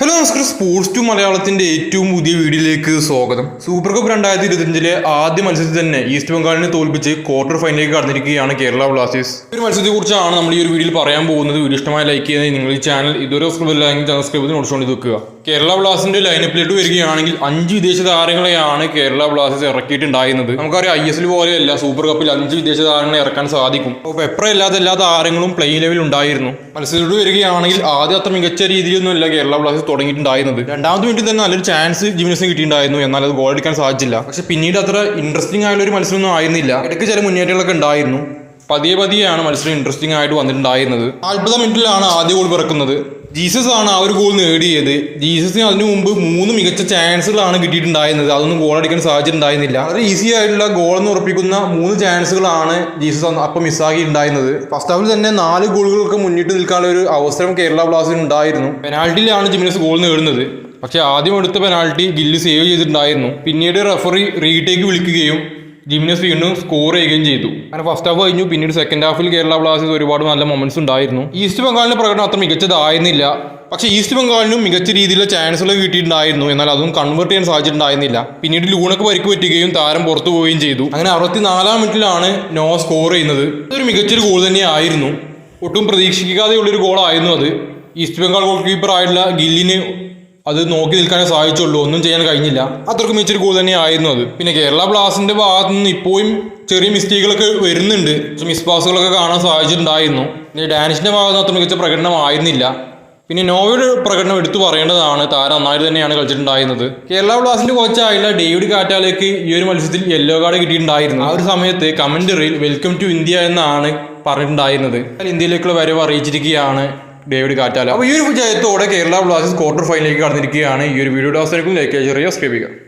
Hello നമസ്കാരം. Sports to മലയാളത്തിന്റെ ഏറ്റവും പുതിയ വീഡിയോയിലേക്ക് സ്വാഗതം. സൂപ്പർ കപ്പ് രണ്ടായിരത്തി ഇരുപത്തിയഞ്ചിലെ ആദ്യ മത്സരത്തിൽ തന്നെ ഈസ്റ്റ് ബംഗാളിനെ തോൽപ്പിച്ച് ക്വാർട്ടർ ഫൈനലിലേക്ക് കടന്നിരിക്കുകയാണ് കേരള ബ്ലാസ്റ്റേഴ്സ്. ഒരു മത്സരത്തെ കുറിച്ചാണ് നമ്മൾ ഈ ഒരു വീഡിയോയിൽ പറയാൻ പോകുന്നത്. വീഡിയോ ഇഷ്ടമായ ലൈക്ക് ചെയ്യുന്നത് നിങ്ങൾ ഈ ചാനൽ ഇതുവരെ സബ്സ്ക്രൈബ് അല്ലെങ്കിൽ ചാനൽ സബ്സ്ക്രൈബ് ചെയ്ത് നോട്ടിച്ചുകൊണ്ട് വെക്കുക കേരള ബ്ലാസ്റ്റേഴ്സിന്റെ ലൈനപ്പിലേക്ക് വരികയാണെങ്കിൽ അഞ്ച് വിദേശ താരങ്ങളെയാണ് കേരള ബ്ലാസ്റ്റേഴ്സ് ഇറക്കിയിട്ടുണ്ടായിരുന്നത്. നമുക്കറിയാം ഐ എസ് എൽ പോലെയല്ല സൂപ്പർ കപ്പിൽ അഞ്ച് വിദേശ താരങ്ങളെ ഇറക്കാൻ സാധിക്കും. അപ്പോൾ പെപ്പറ അല്ലാതെ എല്ലാ താരങ്ങളും പ്ലേ ലെവലിൽ ഉണ്ടായിരുന്നു. മത്സരത്തോട് വരികയാണെങ്കിൽ ആദ്യം അത്ര മികച്ച രീതിയിലൊന്നുമല്ല കേരള ബ്ലാസ്റ്റേഴ്സ് തുടങ്ങിയിട്ടുണ്ടായിരുന്നത്. രണ്ടാമത്തെ മിനിറ്റിൽ തന്നെ നല്ലൊരു ചാൻസ് ജിമിനസിന് കിട്ടിയിട്ടുണ്ടായിരുന്നു. എന്നാൽ അത് ഗോൾ അടിക്കാൻ സാധിച്ചില്ല. പക്ഷെ പിന്നീട് അത്ര ഇൻട്രസ്റ്റിംഗ് ആയുള്ള ഒരു മത്സരമൊന്നും ആയിരുന്നില്ല. ഇടയ്ക്ക് ചില മുന്നേറ്റങ്ങളൊക്കെ ഉണ്ടായിരുന്നു. പതിയെ പതിയെയാണ് മത്സരം ഇൻട്രസ്റ്റിംഗ് ആയിട്ട് വന്നിട്ടുണ്ടായിരുന്നത്. നാൽപ്പതാം മിനിറ്റിലാണ് ആദ്യ ഗോൾ പിറക്കുന്നത്. ജീസസ് ആണ് ആ ഒരു ഗോൾ നേടിയത്. ജീസസിന് അതിനു മുമ്പ് മൂന്ന് മികച്ച ചാൻസുകളാണ് കിട്ടിയിട്ടുണ്ടായിരുന്നത്. അതൊന്നും ഗോൾ അടിക്കാൻ സാധിച്ചിട്ടുണ്ടായിരുന്നില്ല വളരെ ഈസി ആയിട്ടുള്ള ഗോൾ എന്ന് ഉറപ്പിക്കുന്ന മൂന്ന് ചാൻസുകളാണ് ജീസസ് അപ്പം അപ്പം മിസ്സാക്കിയിട്ടുണ്ടായിരുന്നത് ഫസ്റ്റ് ഹാഫിൽ തന്നെ നാല് ഗോളുകൾക്ക് മുന്നിട്ട് നിൽക്കാനുള്ള ഒരു അവസരം കേരള ബ്ലാസ്റ്റേഴ്സിന് ഉണ്ടായിരുന്നു. പെനാൾട്ടിയിലാണ് ജിമിനസ് ഗോൾ നേടുന്നത്. പക്ഷേ ആദ്യം എടുത്ത പെനാൾട്ടി ഗില്ല് സേവ് ചെയ്തിട്ടുണ്ടായിരുന്നു. പിന്നീട് റെഫറി റീടേക്ക് വിളിക്കുകയും ജിംനസ് വീണ്ടും സ്കോർ ചെയ്യുകയും ചെയ്തു. അങ്ങനെ ഫസ്റ്റ് ഹാഫ് കഴിഞ്ഞു. പിന്നീട് സെക്കൻഡ് ഹാഫിൽ കേരള ബ്ലാസ്റ്റേഴ്സ് ഒരുപാട് നല്ല മൊമെന്റ്സ് ഉണ്ടായിരുന്നു. ഈസ്റ്റ് ബംഗാളിന്റെ പ്രകടനം അത്ര മികച്ചതായിരുന്നില്ല. പക്ഷേ ഈസ്റ്റ് ബംഗാളിനും മികച്ച രീതിയിലുള്ള ചാൻസുകൾ കിട്ടിയിട്ടുണ്ടായിരുന്നു. എന്നാൽ അതും കൺവേർട്ട് ചെയ്യാൻ സാധിച്ചിട്ടുണ്ടായിരുന്നില്ല. പിന്നീട് ലൂണൊക്കെ പരിക്ക് പറ്റുകയും താരം പുറത്തു പോവുകയും ചെയ്തു. അങ്ങനെ അറുപത്തിനാലാം മിനിറ്റിലാണ് നോ സ്കോർ ചെയ്യുന്നത്. അതൊരു മികച്ചൊരു ഗോൾ തന്നെയായിരുന്നു. ഒട്ടും പ്രതീക്ഷിക്കാതെയുള്ളൊരു ഗോളായിരുന്നു അത്. ഈസ്റ്റ് ബംഗാൾ ഗോൾ കീപ്പർ ആയിട്ടുള്ള ഗില്ലിന് അത് നോക്കി നിൽക്കാനേ സാധിച്ചുള്ളൂ. ഒന്നും ചെയ്യാൻ കഴിഞ്ഞില്ല. അത്രക്കും മികച്ചൊരു ഗോൾ തന്നെയായിരുന്നു അത്. പിന്നെ കേരള ബ്ലാസ്റ്റിന്റെ ഭാഗത്തു നിന്ന് ഇപ്പോഴും ചെറിയ മിസ്റ്റേക്കുകളൊക്കെ വരുന്നുണ്ട്. മിസ് പാസുകളൊക്കെ കാണാൻ സാധിച്ചിട്ടുണ്ടായിരുന്നു. പിന്നെ ഡാനിഷിന്റെ ഭാഗത്ത് അത്ര മികച്ച പ്രകടനമായിരുന്നില്ല പിന്നെ നോവയുടെ പ്രകടനം എടുത്തു പറയേണ്ടതാണ്. താരം നന്നായിട്ട് തന്നെയാണ് കളിച്ചിട്ടുണ്ടായിരുന്നത്. കേരള ബ്ലാസ്റ്റിന്റെ കോച്ചായുള്ള ഡേവിഡ് കാറ്റാലേക്ക് ഈ ഒരു മത്സരത്തിൽ യെല്ലോ കാർഡ് കിട്ടിയിട്ടുണ്ടായിരുന്നു. ആ ഒരു സമയത്ത് കമന്ററിയിൽ വെൽക്കം ടു ഇന്ത്യ എന്നാണ് പറഞ്ഞിട്ടുണ്ടായിരുന്നത്. ഇന്ത്യയിലേക്കുള്ള വരവ് അറിയിച്ചിരിക്കുകയാണ്. David Catala. അപ്പോൾ ഈ ഒരു വിജയത്തോടെ കേരള ബ്ലാസ്റ്റേഴ്സ് ക്വാർട്ടർ ഫൈനലിലേക്ക് കടന്നിരിക്കുകയാണ്. ഈ ഒരു വീഡിയോ അവസരത്തിൽ ലൈക്ക് ചെയ്യുക സബ്സ്ക്രൈബ് ചെയ്യുക.